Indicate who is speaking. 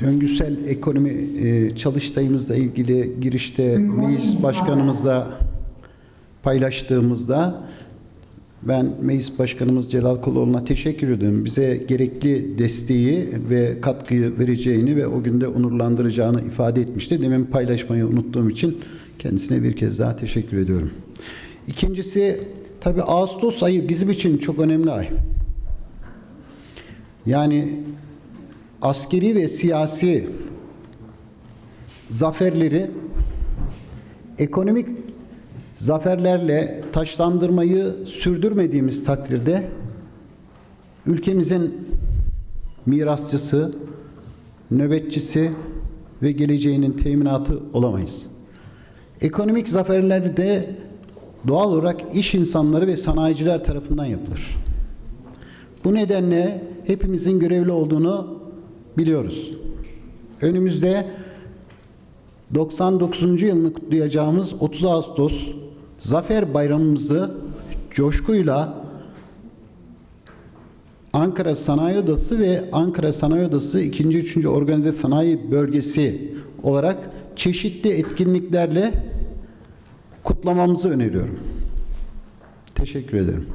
Speaker 1: Döngüsel ekonomi e, çalıştayımızla ilgili girişte meclis başkanımızla paylaştığımızda ben meclis başkanımız Celal Koloğlu'na teşekkür ediyorum. Bize gerekli desteği ve katkıyı vereceğini ve o günde onurlandıracağını ifade etmişti. Demin paylaşmayı unuttuğum için kendisine bir kez daha teşekkür ediyorum. İkincisi tabii Ağustos ayı bizim için çok önemli ay. Yani askeri ve siyasi zaferleri ekonomik zaferlerle taşlandırmayı sürdürmediğimiz takdirde ülkemizin mirasçısı, nöbetçisi ve geleceğinin teminatı olamayız. Ekonomik zaferler de doğal olarak iş insanları ve sanayiciler tarafından yapılır. Bu nedenle hepimizin görevli olduğunu biliyoruz. Önümüzde 99. yılını kutlayacağımız 30 Ağustos Zafer Bayramımızı coşkuyla Ankara Sanayi Odası ve Ankara Sanayi Odası 2. 3. Organize Sanayi Bölgesi olarak çeşitli etkinliklerle kutlamamızı öneriyorum. Teşekkür ederim.